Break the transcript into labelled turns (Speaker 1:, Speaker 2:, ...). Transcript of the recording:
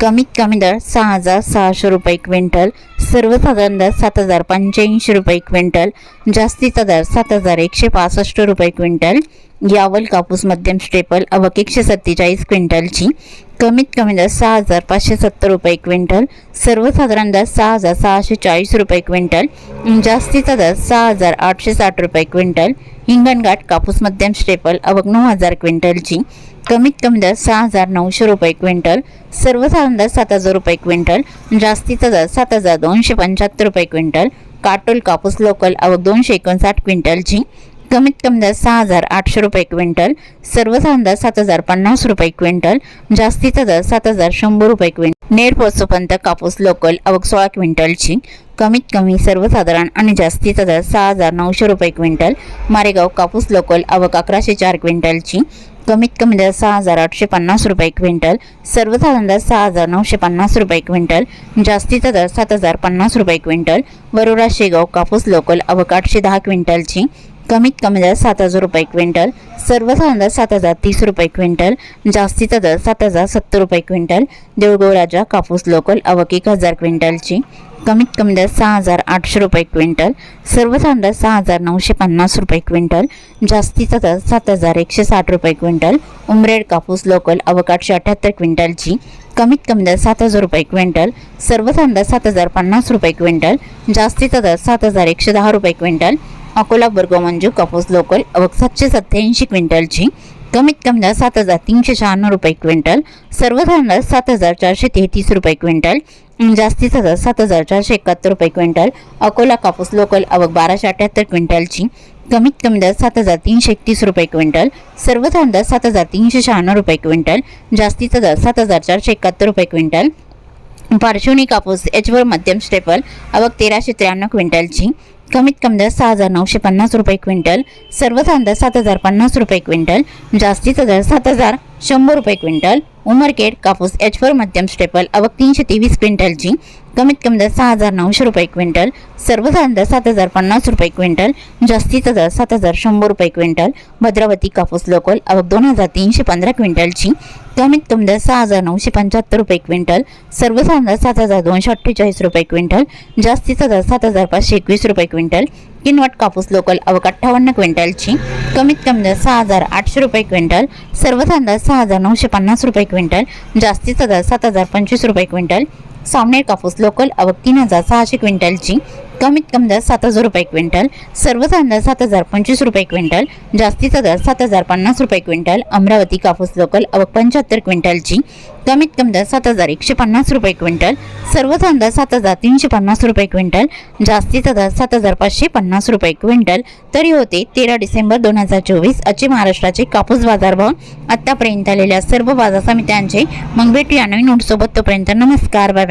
Speaker 1: कमीत कमी दर सहा हजार सहाशे रुपये क्विंटल सर्वसाधारण दर सात हजार पंच्याऐंशी रुपये क्विंटल जास्तीचा दर सात हजार एकशे पासष्ट रुपये क्विंटल यावल कापूस मध्यम स्टेपल अवक एकशे सत्तेचाळीस क्विंटलची. कमीत कमी दर सहा हजार पाचशे सत्तर रुपये क्विंटल. सर्वसाधारण दर सहा हजार सहाशे चाळीस रुपये क्विंटल. जास्तीचा दर सहा हजार आठशे साठ रुपये क्विंटल. हिंगणघाट कापूस मध्यम स्टेपल अवक नऊ हजार क्विंटलची. कमीत कमी दर सहा हजार नऊशे रुपये क्विंटल. सर्वसाधारण दर सात हजार रुपये क्विंटल. जास्तीचा दर सात हजार दोनशे पंच्याहत्तर रुपये क्विंटल. काटोल कापूस लोकल आवक दोनशे एकोणसाठ क्विंटलची. कमीत कमी दर सहा हजार आठशे रुपये क्विंटल सर्वसाधारण दर सात हजार पन्नास रुपये क्विंटल जास्तीचा दर सात हजार शंभर रुपये क्विंटल. नेर पोचोपर्यंत कापूस लोकल आवक सोळा क्विंटलची. कमीत कमी सर्वसाधारण आणि जास्तीचा दर सहा हजार नऊशे रुपये क्विंटल. मारेगाव कापूस लोकल आवक अकराशे चार क्विंटलची. कमीत कमी दर सहा हजार आठशे पन्नास रुपये क्विंटल. सर्वसाधारण दर सहा हजार नऊशे पन्नास रुपये क्विंटल. जास्तीचा दर सात हजार पन्नास रुपये क्विंटल. वरोरा शेगाव कापूस लोकल अवक आठशे दहा क्विंटलची. कमीत कमी दर सात हजार रुपये क्विंटल सर्वसाधारण दर सात हजार तीस रुपये क्विंटल जास्तीचा दर सात हजार सत्तर रुपये क्विंटल देऊळगाव राजा कापूस लोकल आवक एक हजार क्विंटलची कमीत कमी दर सहा हजार आठशे रुपये क्विंटल सर्वसाधारण दर सहा हजार नऊशे पन्नास रुपये क्विंटल जास्तीचा दर सात हजार एकशे साठ रुपये क्विंटल उमरेड कापूस लोकल आवक आठशे अठ्याहत्तर क्विंटलची कमीत कमी दर सात हजार रुपये क्विंटल सर्वसाधारण दर सात हजार पन्नास रुपये क्विंटल जास्तीचा दर सात हजार एकशे दहा रुपये क्विंटल अकोला बर्ग मंजू कापूस लोकल सातशे सत्त्याऐंशी क्विंटलची कमीत कमी दर सात हजार तीनशे शहाण्णव रुपये क्विंटल सर्वसाधारण दर सात हजार चारशे तेहतीस रुपये क्विंटल जास्तीचा दर सात हजार चारशे एकाहत्तर रुपये क्विंटल अकोला कापूस लोकल आवक बाराशे अठ्याहत्तर क्विंटलची कमीत कमी दर सात हजार तीनशे एकतीस रुपये क्विंटल सर्वसाधारण दर सात हजार तीनशे शहाण्णव रुपये क्विंटल जास्तीचा दर सात हजार चारशे एकाहत्तर रुपये क्विंटल पार्श्वनी कापूस एचवर मध्यम स्टेपल आवक तेराशे त्र्याण्णव क्विंटलची कमीत कमी दर सहा हजार नऊशे पन्नास रुपये क्विंटल सर्वसाधारण दर सात हजार पन्नास रुपये क्विंटल जास्तीचा दर सात हजार शंभर रुपये क्विंटल उमरकेड कापूस एच फोर मध्यम स्टेपल अवक तीनशे तेवीस क्विंटलची कमीत कमी दर सहा हजार नऊशे रुपये क्विंटल सर्वसाधारण दर सात हजार पन्नास रुपये क्विंटल जास्तीचा दर सात हजार शंभर रुपये क्विंटल भद्रावती कापूस लोकल आवक दोन हजार तीनशे पंधरा क्विंटलची कमीत कमी दर सहा हजार नऊशे पंच्याहत्तर रुपये क्विंटल सर्वसाधारण दर सात हजार दोनशे अठ्ठेचाळीस रुपये क्विंटल जास्तीचा दर सात हजार पाचशे एकवीस रुपये क्विंटल किनवट कापूस लोकल अवक अठ्ठावन्न क्विंटलची कमीत कमी दर सहा हजार आठशे रुपये क्विंटल सर्वसाधारण दर सहा हजार नऊशे पन्नास रुपये क्विंटल जास्तीचा दर सात हजार पंचवीस रुपये क्विंटल सामनेर कापूस लोकल अवक तीन हजार सहाशे क्विंटलची कमीत कमी दर सात हजार रुपये क्विंटल सर्वसाधारण दर सात हजार पंचवीस रुपये क्विंटल जास्तीचा दर सात हजार पन्नास रुपये क्विंटल अमरावती कापूस लोकल अवक पंच्याहत्तर क्विंटलची कमीत कमी दर सात हजार एकशे पन्नास रुपये क्विंटल सर्वसाधारण दर सात हजार तीनशे पन्नास रुपये क्विंटल जास्तीचा दर सात हजार पाचशे पन्नास रुपये क्विंटल तरी होते तेरा डिसेंबर दोन हजार चोवीस अचे महाराष्ट्राचे कापूस बाजारभाव आत्तापर्यंत आलेल्या सर्व बाजार समित्यांचे मग भेटूया नवीन नोटसोबत तोपर्यंत नमस्कार बाय.